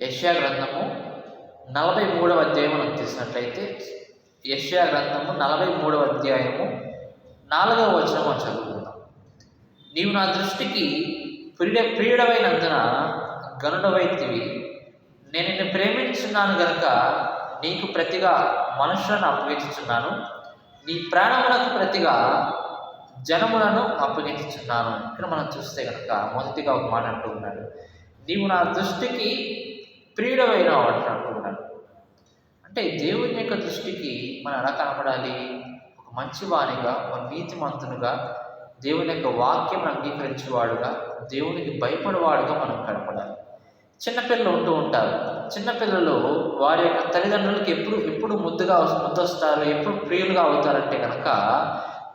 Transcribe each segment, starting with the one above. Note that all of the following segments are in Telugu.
యష్యా గ్రంథము నలభై మూడవ అధ్యాయం మనం తీసినట్లయితే యష్యా గ్రంథము నలభై మూడవ అధ్యాయము నాలుగవ వచనం మనం చదువుకుందాం. నీవు నా దృష్టికి ప్రియ ప్రియుడమైనందున గనుడవైతివి నేను నిన్ను ప్రేమించున్నాను గనుక నీకు ప్రతిగా మనుషులను అప్పగించుచున్నాను. నీ ప్రాణములకు ప్రతిగా జనములను అప్పగించుచున్నాను. ఇక్కడ మనం చూస్తే కనుక మొదటిగా ఒక మాట అంటూ ఉన్నాడు. నీవు నా దృష్టికి ప్రియుడమైన వాడు ఉన్నాడు అంటే దేవుని యొక్క దృష్టికి మనం ఎలా కనపడాలి? ఒక మంచివానిగా ఒక నీతిమంతునిగా దేవుని యొక్క వాక్యం అంగీకరించేవాడుగా దేవునికి భయపడేవాడుగా మనం కనపడాలి. చిన్నపిల్లలు ఉంటూ ఉంటారు. చిన్నపిల్లలు వారి యొక్క తల్లిదండ్రులకి ఎప్పుడు ఎప్పుడు ముద్దుగా ముద్దొస్తారు ఎప్పుడు ప్రియులుగా అవుతారంటే కనుక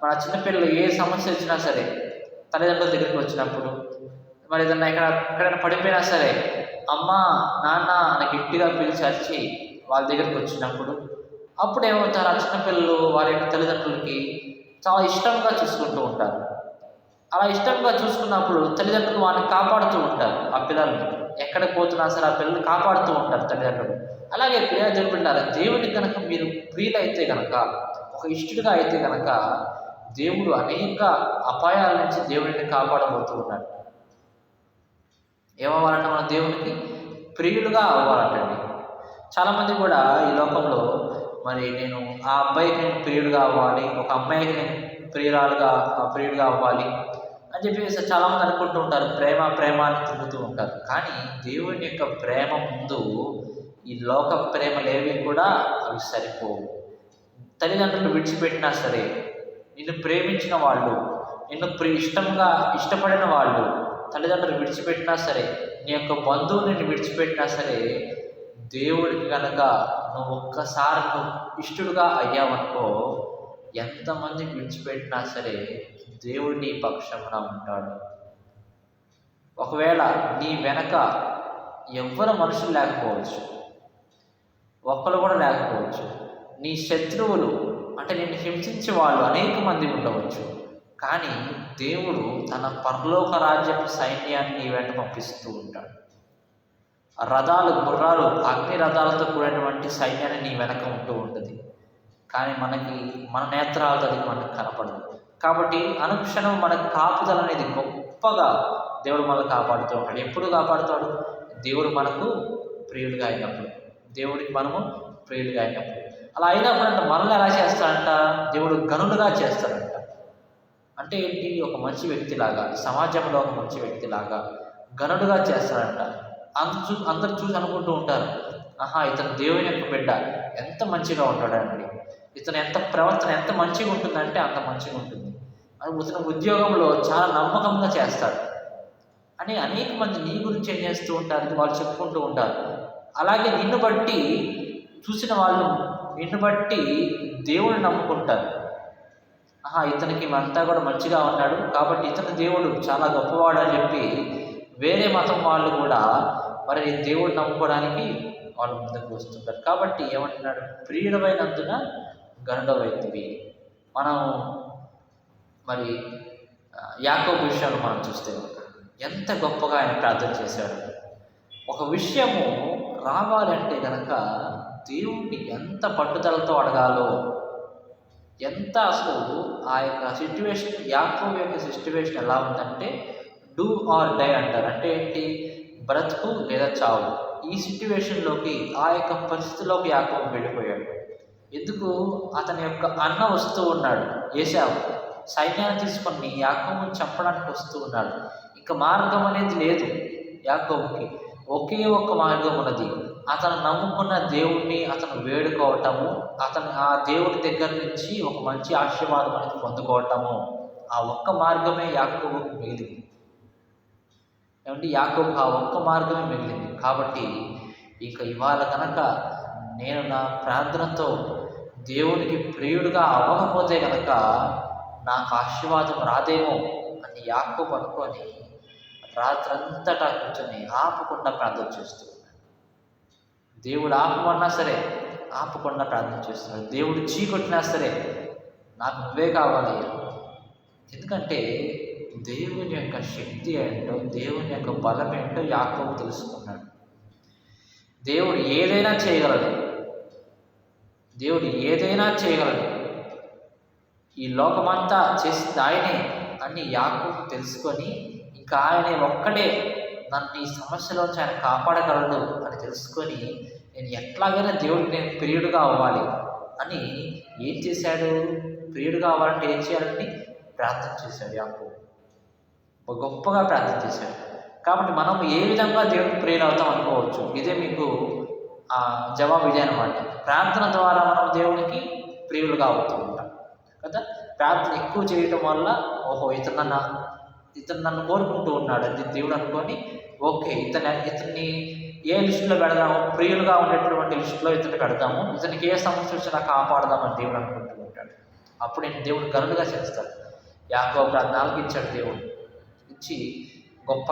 మన చిన్నపిల్లలు ఏ సమస్య వచ్చినా సరే తల్లిదండ్రుల దగ్గరికి వచ్చినప్పుడు మరి ఏదన్నా ఇక్కడ ఎక్కడైనా పడిపోయినా సరే అమ్మ నాన్న అని గట్టిగా పిలిచి అరిచి వాళ్ళ దగ్గరికి వచ్చినప్పుడు అప్పుడు ఏమవుతారు? ఆ చిన్నపిల్లలు వారి యొక్క తల్లిదండ్రులకి చాలా ఇష్టంగా చూసుకుంటూ ఉంటారు. అలా ఇష్టంగా చూసుకున్నప్పుడు తల్లిదండ్రులు వారిని కాపాడుతూ ఉంటారు ఆ పిల్లల్ని. ఎక్కడికి పోతున్నా సరే ఆ పిల్లల్ని కాపాడుతూ ఉంటారు తల్లిదండ్రులు. అలాగే ప్రియాజన్ బిడ్డారు దేవుని కనుక మీరు ప్రియులైతే కనుక ఒక ఇష్టడిగా అయితే కనుక దేవుడు అనేక అపాయాల నుంచి దేవుడిని కాపాడబోతూ ఉన్నాడు. ఏమవ్వాలంటే మన దేవునికి ప్రియులుగా అవ్వాలంటండి. చాలామంది కూడా ఈ లోకంలో మరి నేను ఆ అబ్బాయికి నేను ప్రియుడుగా అవ్వాలి ఒక అమ్మాయికి నేను ప్రియురాలుగా ప్రియుడుగా అవ్వాలి అని చెప్పేసి చాలామంది అనుకుంటూ ఉంటారు. ప్రేమ ప్రేమ అని తిరుగుతూ ఉంటారు. కానీ దేవుని యొక్క ప్రేమ ముందు ఈ లోక ప్రేమలేవి కూడా అవి సరిపోవు. తల్లిదండ్రులు విడిచిపెట్టినా సరే నిన్ను ప్రేమించిన వాళ్ళు నిన్ను ప్రి ఇష్టంగా ఇష్టపడిన వాళ్ళు తల్లిదండ్రులు విడిచిపెట్టినా సరే నీ యొక్క బంధువుని నిన్ను విడిచిపెట్టినా సరే దేవుడికి కనుక నువ్వు ఒక్కసారి నువ్వు ఇష్టడుగా అయ్యావనుకో ఎంతమంది విడిచిపెట్టినా సరే దేవుడు నీ పక్షమున ఉంటాడు. ఒకవేళ నీ వెనక ఎవ్వరు మనుషులు లేకపోవచ్చు ఒక్కరు కూడా లేకపోవచ్చు నీ శత్రువులు అంటే నిన్ను హింసించే వాళ్ళు అనేక మంది ఉండవచ్చు. కానీ దేవుడు తన పరలోక రాజ్యపు సైన్యాన్ని నీ వెంట పంపిస్తూ ఉంటాడు. రథాలు గుర్రాలు అగ్ని రథాలతో కూడినటువంటి సైన్యాన్ని నీ వెనక ఉంటూ ఉంటుంది. కానీ మనకి మన నేత్రాలతో అది మనకు కనపడదు. కాబట్టి అనుక్షణం మనకు కాపుదల అనేది గొప్పగా దేవుడు మనల్ని కాపాడుతూ ఉంటాడు. ఎప్పుడు కాపాడుతాడు? దేవుడు మనకు ప్రియుడిగా అయినప్పుడు. దేవుడికి మనము ప్రియుడిగా అయినప్పుడు. అలా అయినప్పుడు అంటే మనల్ని ఎలా చేస్తాడంట? దేవుడు గనులుగా చేస్తాడంట. అంటే ఏంటి? ఒక మంచి వ్యక్తిలాగా సమాజంలో ఒక మంచి వ్యక్తిలాగా గనుడుగా చేస్తాడంట అందరు చూ అందరు చూసి అనుకుంటూ ఉంటారు. ఆహా ఇతను దేవుని యొక్క బిడ్డ. ఎంత మంచిగా ఉంటాడండి. ఇతను ఎంత ప్రవర్తన ఎంత మంచిగా ఉంటుందంటే అంత మంచిగా ఉంటుంది. అది ఇతను ఉద్యోగంలో చాలా నమ్మకంగా చేస్తాడు. అని అనేక మంది నీ గురించి ఏం చేస్తూ ఉంటారు? వాళ్ళు చెప్పుకుంటూ ఉంటారు. అలాగే నిన్ను బట్టి చూసిన వాళ్ళు నిన్ను బట్టి దేవుని నమ్ముకుంటారు. ఆహా ఇతనికి అంతా కూడా మంచిగా ఉన్నాడు. కాబట్టి ఇతను దేవుడు చాలా గొప్పవాడు అని చెప్పి వేరే మతం వాళ్ళు కూడా మరి దేవుడు నమ్ముకోవడానికి వాళ్ళు ముందుకు వస్తుంటారు. కాబట్టి ఏమంటున్నాడు? ప్రియుడమైనందున గనుడమైంది మనం మరి యాకో విషయాలు మనం చూస్తే ఎంత గొప్పగా ఆయన ప్రార్థన చేశాడు. ఒక విషయము రావాలంటే కనుక దేవుణ్ణి ఎంత పట్టుదలతో అడగాలో ఎంత అసలు ఆ యొక్క సిచ్యువేషన్ యాకోబ్ యొక్క సిచ్యువేషన్ ఎలా ఉందంటే డూ ఆర్ డై అంటారు. అంటే ఏంటి? బ్రతుకు లేదా చావు. ఈ సిచ్యువేషన్లోకి ఆ యొక్క పరిస్థితిలోకి యాకోబు వెళ్ళిపోయాడు. ఎందుకు? అతని యొక్క అన్న వస్తూ ఉన్నాడు ఏసావు సైన్యాన్ని తీసుకొని యాకోబుని చంపడానికి వస్తూ ఉన్నాడు. ఇంకా మార్గం అనేది లేదు యాకోబుకి. ఒకే ఒక్క మార్గం ఉన్నది. అతను నమ్ముకున్న దేవుణ్ణి అతను వేడుకోవటము అతను ఆ దేవుడి దగ్గర నుంచి ఒక మంచి ఆశీర్వాదం అనేది పొందుకోవటము. ఆ ఒక్క మార్గమే యాకోబుకు మిగిలింది. ఏమంటే యాకోబు ఆ ఒక్క మార్గమే మిగిలింది. కాబట్టి ఇక ఇవాళ కనుక నేను నా ప్రార్థనతో దేవునికి ప్రియుడిగా అవ్వకపోతే కనుక నాకు ఆశీర్వాదం రాదేమో అని యాకోబు అనుకొని రాత్రంతటా కూర్చొని ఆపకుండా ప్రార్థన చేస్తూ దేవుడు ఆపమన్నా సరే ఆపకుండా ప్రార్థన చేస్తున్నాడు. దేవుడు చీకొట్టినా సరే నాకు నువ్వే కావాలి. ఎందుకంటే దేవుని యొక్క శక్తి ఏంటో దేవుని యొక్క బలం ఏంటో యాకోబు తెలుసుకున్నాడు. దేవుడు ఏదైనా చేయగలడు. దేవుడు ఏదైనా చేయగలడు. ఈ లోకమంతా చేసింది ఆయనే అని యాకు తెలుసుకొని ఇంకా ఆయనే ఒక్కడే నన్ను ఈ సమస్యలోంచి ఆయన కాపాడగలడు అని తెలుసుకొని నేను ఎట్లాగైనా దేవుడికి నేను ప్రియుడుగా అవ్వాలి అని ఏం చేశాడు? ప్రియుడుగా అవ్వాలంటే ఏం చేయాలని ప్రార్థన చేశాడు యాకు గొప్పగా ప్రార్థన చేశాడు. కాబట్టి మనం ఏ విధంగా దేవుడికి ప్రియులు అవుతాం అనుకోవచ్చు. ఇదే మీకు ఆ జవాబు ఇదే అనమాట ప్రార్థన ద్వారా మనం దేవునికి ప్రియులుగా అవుతూ ఉంటాం. కదా? ప్రార్థన ఎక్కువ చేయటం వల్ల ఓహో ఇతను నన్ను ఇతను నన్ను కోరుకుంటూ ఉన్నాడు అది దేవుడు అనుకొని ఓకే ఇతని ఇతన్ని ఏ లిస్టులో పెడదాము? ప్రియులుగా ఉండేటువంటి లిస్టులో ఇతను పెడదాము. ఇతనికి ఏ సమస్య వచ్చినా కాపాడదామని దేవుడు అనుకుంటూ ఉంటాడు. అప్పుడు నేను దేవుడు గనులుగా చేస్తాడు యాకో ప్రాంతాలకు ఇచ్చాడు దేవుడు. ఇచ్చి గొప్ప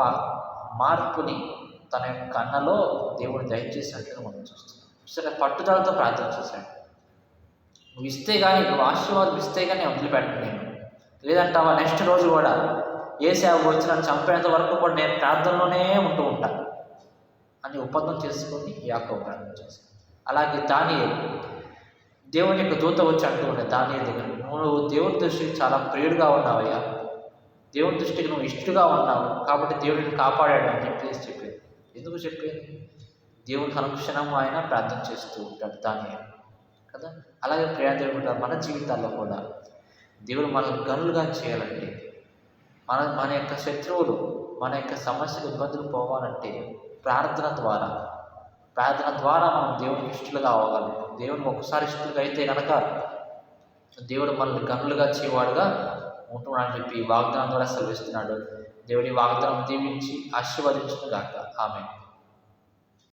మార్పుని తన యొక్క కన్నలో దేవుడు దయచేసినట్టుగా మనం చూస్తున్నాం. సరే పట్టుదలతో ప్రార్థన చేశాడు. నువ్వు ఇస్తే కానీ నువ్వు ఆశీర్వాదం ఇస్తే కానీ వదిలిపెట్టను నేను. లేదంటావా నెక్స్ట్ రోజు కూడా ఏ సేవ వచ్చి నన్ను చంపేంత వరకు కూడా నేను ప్రార్థనలోనే ఉంటూ ఉంటాను అని ఒప్పందం చేసుకొని యాకో ప్రార్థన చేశాను అలాగే దాని దేవుని యొక్క దూత వచ్చి అంటూ ఉండే దాని దగ్గర నువ్వు దేవుని దృష్టికి చాలా ప్రియుడుగా ఉన్నావయ్యా. దేవుని దృష్టికి నువ్వు ఇష్టగా ఉన్నావు కాబట్టి దేవుడిని కాపాడాడు అని చెప్పేసి చెప్పేది ఎందుకు చెప్పేది దేవునికి అనుక్షణం ఆయన ప్రార్థన చేస్తూ ఉంటాడు దాని కదా? అలాగే ప్రియాదేవుడు మన జీవితాల్లో కూడా దేవుడు మనల్ని గనులుగా చేయాలంటే మన మన యొక్క శత్రువులు మన యొక్క సమస్యలు ఇబ్బందులు పోవాలంటే ప్రార్థన ద్వారా ప్రార్థన ద్వారా మనం దేవుని ఇష్టలుగా అవ్వగలం. దేవుని ఒకసారి ఇష్టలుగా అయితే కనుక దేవుడు మనల్ని గనులుగా చేయవాడుగా ఉంటున్నాడని చెప్పి వాగ్దానం ద్వారా సెలవిస్తున్నాడు. దేవుడి వాగ్దానం దీవించి ఆశీర్వదించుగాక ఆమె